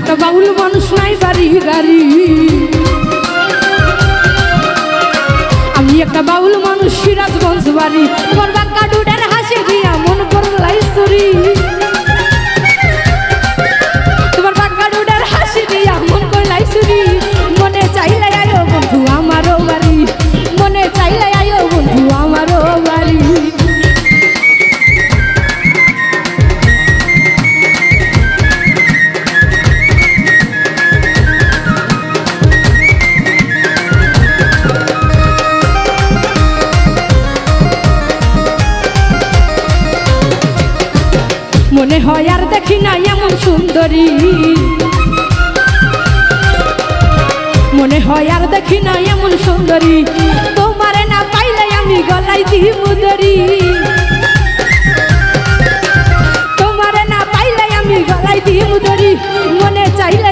বাউল মানুষ নাই, বাড়ি গাড়ি আমি একটা বাউল মানুষ, সিরাজগঞ্জ বাড়ি। তোমার বাক্কা ডুডের হাসি দিয়া মন করলাই চুরি। মনে হয় আর দেখি না এমন সুন্দরী। মনে হয় আর দেখি না এমন সুন্দরী। তোমার না পাইলে আমি গলাই দি মুদরি তোমার না পাইলে আমি গলাই দি মুদরি মনে চাইলে